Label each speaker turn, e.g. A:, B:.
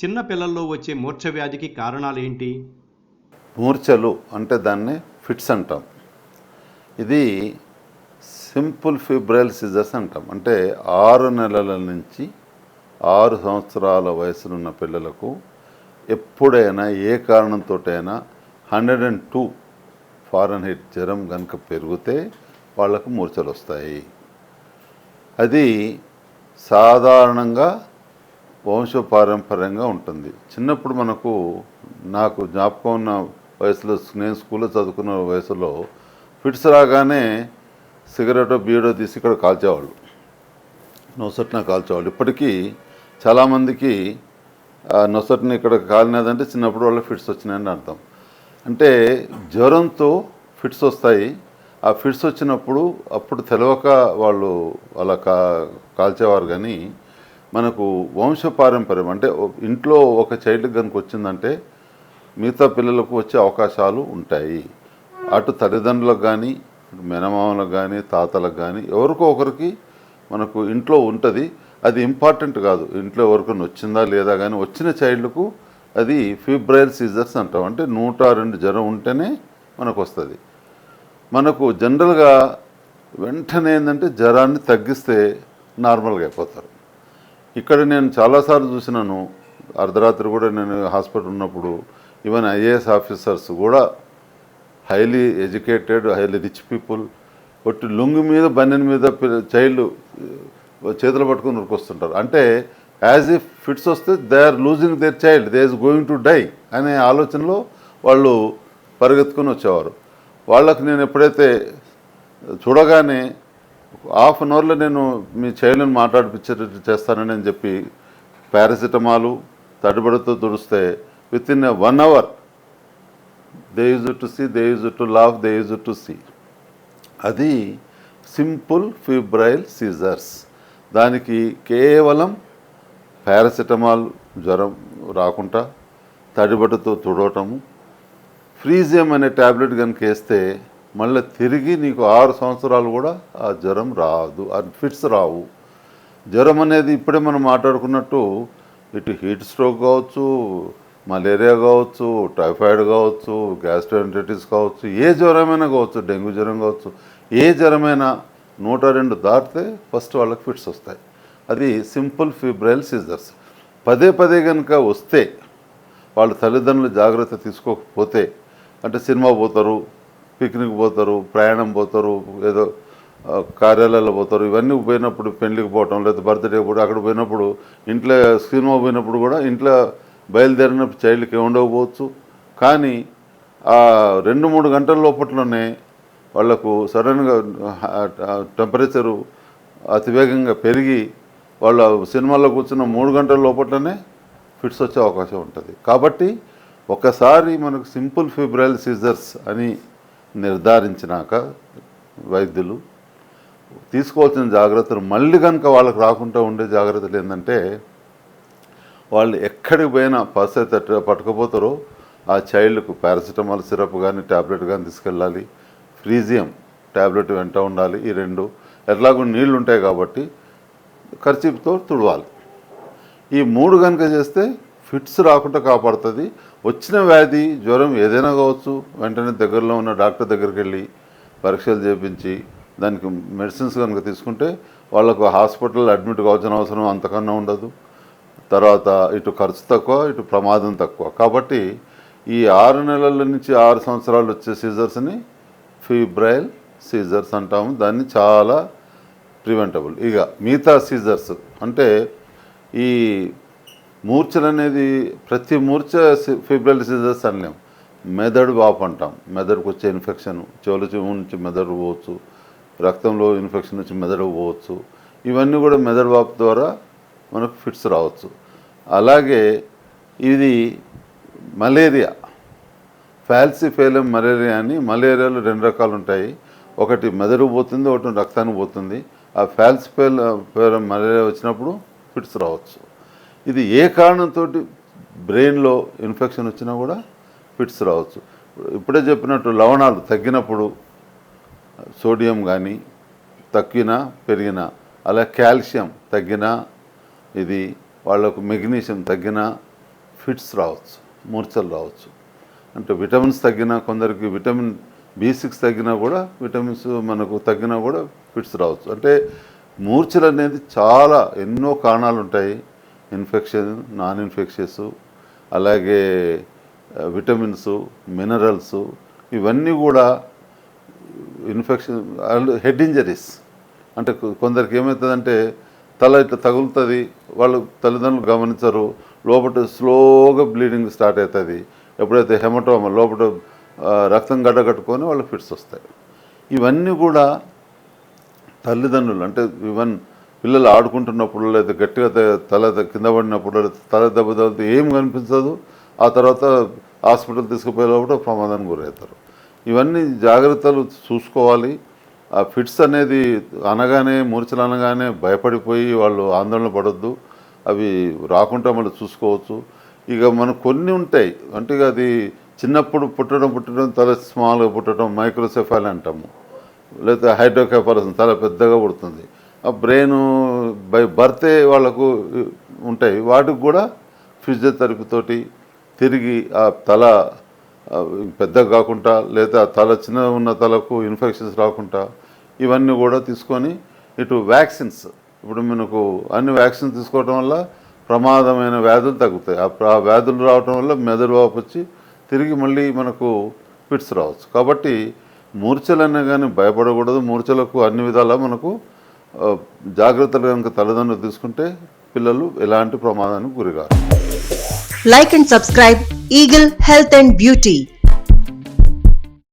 A: చిన్న పిల్లల్లో వచ్చే మూర్ఛ వ్యాధికి కారణాలు ఏంటి
B: మూర్ఛలు అంటే దాన్ని ఫిట్స్ అంటాం. ఇది సింపుల్ ఫిబ్రైల్ సిజర్స్ అంటాం. అంటే ఆరు నెలల నుంచి ఆరు సంవత్సరాల వయసులున్న పిల్లలకు ఎప్పుడైనా ఏ కారణంతోటైనా hundred and two Fahrenheit జ్వరం కనుక పెరిగితే వాళ్ళకు మూర్ఛలు వస్తాయి. అది సాధారణంగా వంశపారంపర్యంగా ఉంటుంది. చిన్నప్పుడు మనకు నాకు జ్ఞాపకం ఉన్న వయసులో నేను స్కూల్లో చదువుకున్న వయసులో ఫిట్స్ రాగానే సిగరెట్ బీడో తీసి ఇక్కడ కాల్చేవాళ్ళు. నొసట్న కాల్చేవాళ్ళు. ఇప్పటికీ చాలామందికి ఆ నొసట్ని ఇక్కడ కాలినదంటే చిన్నప్పుడు వాళ్ళ ఫిట్స్ వచ్చినాయని అర్థం. అంటే జ్వరంతో ఫిట్స్ వస్తాయి. ఆ ఫిట్స్ వచ్చినప్పుడు అప్పుడు తెలవక వాళ్ళు అలా కా కాల్చేవారు కానీ మనకు వంశపారంపర్యం అంటే ఇంట్లో ఒక చైల్డ్ కనుక వచ్చిందంటే మిగతా పిల్లలకు వచ్చే అవకాశాలు ఉంటాయి. అటు తల్లిదండ్రులకు కానీ మేనమామలకు కానీ తాతలకు కానీ ఎవరికో ఒకరికి మనకు ఇంట్లో ఉంటుంది. అది ఇంపార్టెంట్ కాదు. ఇంట్లో ఎవరికైనా వచ్చిందా లేదా కానీ వచ్చిన చైల్డ్కు అది ఫిబ్రైల్ సీజర్స్ అంటాం. అంటే నూట రెండు జ్వరం ఉంటేనే మనకు వస్తుంది. మనకు జనరల్గా వెంటనే ఏంటంటే జ్వరాన్ని తగ్గిస్తే నార్మల్గా అయిపోతారు. ఇక్కడ నేను చాలాసార్లు చూసినాను. అర్ధరాత్రి కూడా నేను హాస్పిటల్ ఉన్నప్పుడు ఈవెన్ ఐఏఎస్ ఆఫీసర్స్ కూడా highly educated highly rich people. ఒట్టి లుంగి మీద బన్నెన్ మీద చైల్డ్ చేతులు పట్టుకుని ఉరికొస్తుంటారు అంటే యాజ్ ఇఫ్ ఫిట్స్ వస్తే they are losing their child they is going to die అనే ఆలోచనలో వాళ్ళు పరిగెత్తుకుని వచ్చేవారు. వాళ్ళకు నేను ఎప్పుడైతే చూడగానే హాఫ్ అన్ అవర్లో నేను మీ చైల్డ్ని మాట్లాడిపించేటట్టు చేస్తానని అని చెప్పి పారాసిటమాలు తడిబడితో తుడిస్తే within one hour they use to see they use to laugh they use to see అది సింపుల్ ఫిబ్రైల్ సీజర్స్ దానికి కేవలం పారాసిటమాల్ జ్వరం రాకుండా తడిబట్టతో తుడవటము. ఫ్రీజియం అనే ట్యాబ్లెట్ కనుక వేస్తే మళ్ళీ తిరిగి నీకు ఆరు సంవత్సరాలు కూడా ఆ జ్వరం రాదు ఆ ఫిట్స్ రావు. జ్వరం అనేది ఇప్పుడే మనం మాట్లాడుకున్నట్టు ఇటు హీట్ స్ట్రోక్ కావచ్చు మలేరియా కావచ్చు టైఫాయిడ్ కావచ్చు గ్యాస్ట్రోఎంటైటిస్ కావచ్చు ఏ జ్వరమైనా కావచ్చు డెంగ్యూ జ్వరం కావచ్చు ఏ జ్వరమైనా నూట రెండు దాటితే ఫస్ట్ వాళ్ళకి ఫిట్స్ వస్తాయి. అది సింపుల్ ఫిబ్రైల్ సీజర్స్. పదే పదే కనుక వస్తే వాళ్ళ తల్లిదండ్రులు జాగ్రత్త తీసుకోకపోతే అంటే సినిమా పోతారు పిక్నిక్ పోతారు ప్రయాణం పోతారు ఏదో ఆ, కార్యాలయాల్లో పోతారు. ఇవన్నీ పోయినప్పుడు పెళ్ళికి పోవటం లేదా బర్త్డే కూడా అక్కడ పోయినప్పుడు ఇంట్లో సినిమా పోయినప్పుడు కూడా ఇంట్లో బయలుదేరినప్పుడు చైల్డ్కి ఉండకపోవచ్చు కానీ ఆ రెండు మూడు గంటల లోపట్లోనే వాళ్ళకు సడన్గా టెంపరేచరు అతివేగంగా పెరిగి వాళ్ళ సినిమాల్లో కూర్చున్న మూడు గంటల లోపట్లోనే ఫిట్స్ వచ్చే అవకాశం ఉంటుంది. కాబట్టి ఒకసారి మనకు సింపుల్ ఫిబ్రైల్ సీజర్స్ అని నిర్ధారించినాక వైద్యులు తీసుకోవాల్సిన జాగ్రత్తలు మళ్ళీ కనుక వాళ్ళకి రాకుండా ఉండే జాగ్రత్తలు ఏంటంటే వాళ్ళు ఎక్కడికి పోయినా పర్స్ అయితే పట్టుకపోతారో ఆ చైల్డ్కు పారాసిటమాల్ సిరప్ కానీ ట్యాబ్లెట్ కానీ తీసుకెళ్ళాలి. ఫ్రీజియం ట్యాబ్లెట్ వెంట ఉండాలి. ఈ రెండు ఎట్లాగో నీళ్ళు ఉంటాయి కాబట్టి ఖర్చుతో తుడవాలి. ఈ మూడు కనుక చేస్తే ఫిట్స్ రాకుండా కాపాడుతుంది. వచ్చిన వ్యాధి జ్వరం ఏదైనా కావచ్చు వెంటనే దగ్గరలో ఉన్న డాక్టర్ దగ్గరికి వెళ్ళి పరీక్షలు చేపించి దానికి మెడిసిన్స్ కనుక తీసుకుంటే వాళ్ళకు హాస్పిటల్ అడ్మిట్ కావాల్సిన అవసరం అంతకన్నా ఉండదు. తర్వాత ఇటు ఖర్చు తక్కువ ఇటు ప్రమాదం తక్కువ. కాబట్టి ఈ ఆరు నెలల నుంచి ఆరు సంవత్సరాలు వచ్చే సీజర్స్ని ఫీబ్రైల్ సీజర్స్ అంటాము. దాన్ని చాలా ప్రివెంటబుల్. ఇక మిగతా సీజర్స్ అంటే ఈ మూర్ఛలు అనేది ప్రతి మూర్ఛ ఫిబ్రల్ డిసీజెస్ అనలేం. మెదడు వాపు అంటాం మెదడుకు వచ్చే ఇన్ఫెక్షన్ చెవుల చెవు నుంచి మెదడు పోవచ్చు రక్తంలో ఇన్ఫెక్షన్ నుంచి మెదడు పోవచ్చు ఇవన్నీ కూడా మెదడు వాపు ద్వారా మనకు ఫిట్స్ రావచ్చు. అలాగే ఇది మలేరియా. ఫాల్సిఫేలం మలేరియా అని మలేరియాలో రెండు రకాలు ఉంటాయి. ఒకటి మెదడు పోతుంది ఒకటి రక్తానికి పోతుంది. ఆ ఫాల్సిఫేల్ ఫేలం మలేరియా వచ్చినప్పుడు ఫిట్స్ రావచ్చు. ఇది ఏ కారణంతో బ్రెయిన్లో ఇన్ఫెక్షన్ వచ్చినా కూడా ఫిట్స్ రావచ్చు. ఇప్పుడే చెప్పినట్టు లవణాలు తగ్గినప్పుడు సోడియం కానీ తగ్గినా పెరిగినా అలా కాల్షియం తగ్గినా ఇది వాళ్ళకు మెగ్నీషియం తగ్గినా ఫిట్స్ రావచ్చు మూర్ఛలు రావచ్చు. అంటే విటమిన్స్ తగ్గినా కొందరికి విటమిన్ బి సిక్స్ తగ్గినా కూడా విటమిన్స్ మనకు తగ్గినా కూడా ఫిట్స్ రావచ్చు. అంటే మూర్ఛలు అనేది చాలా ఎన్నో కారణాలు ఉంటాయి ఇన్ఫెక్షన్ నాన్ ఇన్ఫెక్షన్స్ అలాగే విటమిన్స్ మినరల్స్ ఇవన్నీ కూడా ఇన్ఫెక్షన్ హెడ్ ఇంజరీస్. అంటే కొందరికి ఏమవుతుందంటే తల ఇట్లా తగులుతుంది వాళ్ళు తల్లిదండ్రులు గమనించరు లోపల స్లోగా బ్లీడింగ్ స్టార్ట్ అవుతుంది ఎప్పుడైతే హెమటోమా లోపల రక్తం గడ్డగట్టుకొని వాళ్ళు ఫిట్స్ వస్తాయి. ఇవన్నీ కూడా తల్లిదండ్రులు అంటే ఈవెన్ పిల్లలు ఆడుకుంటున్నప్పుడు లేదా గట్టిగా త- తల కింద పడినప్పుడు లేదా తల దెబ్బ తగిలితే ఏం కనిపించదు. ఆ తర్వాత హాస్పిటల్ తీసుకుపోయే లోపల ప్రమాదానికి గురవుతారు. ఇవన్నీ జాగ్రత్తలు చూసుకోవాలి. ఆ ఫిట్స్ అనేది అనగానే మూర్చలు అనగానే భయపడిపోయి వాళ్ళు ఆందోళన పడొద్దు. అవి రాకుండా మళ్ళీ చూసుకోవచ్చు. ఇక మనకు కొన్ని ఉంటాయి. అంటే ఇక అది చిన్నప్పుడు పుట్టడం పుట్టడం తల స్మాల్గా పుట్టడం మైక్రోసెఫాల్ అంటాము. లేకపోతే హైడ్రోకెఫాలస్ తల పెద్దగా పుడుతుంది. బ్రెయిన్ బై బర్తే వాళ్ళకు ఉంటాయి. వాటికి కూడా ఫిజియోథెరపీతోటి తిరిగి ఆ తల పెద్దగా కాకుండా లేదా తల చిన్న ఉన్న తలకు ఇన్ఫెక్షన్స్ రాకుండా ఇవన్నీ కూడా తీసుకొని ఇటు వ్యాక్సిన్స్ ఇప్పుడు మనకు అన్ని వ్యాక్సిన్స్ తీసుకోవడం వల్ల ప్రమాదమైన వ్యాధులు తగ్గుతాయి. ఆ ఆ వ్యాధులు రావడం వల్ల మెదడు వాపు వచ్చి తిరిగి మళ్ళీ మనకు ఫిట్స్ రావచ్చు. కాబట్టి మూర్ఛలనే కానీ భయపడకూడదు. మూర్ఛలకు అన్ని విధాలా మనకు జాగ్రత్తలు కనుక తల్లిదండ్రులు తీసుకుంటే పిల్లలు ఎలాంటి ప్రమాదానికి గురికారు.
C: Like and subscribe eagle health and beauty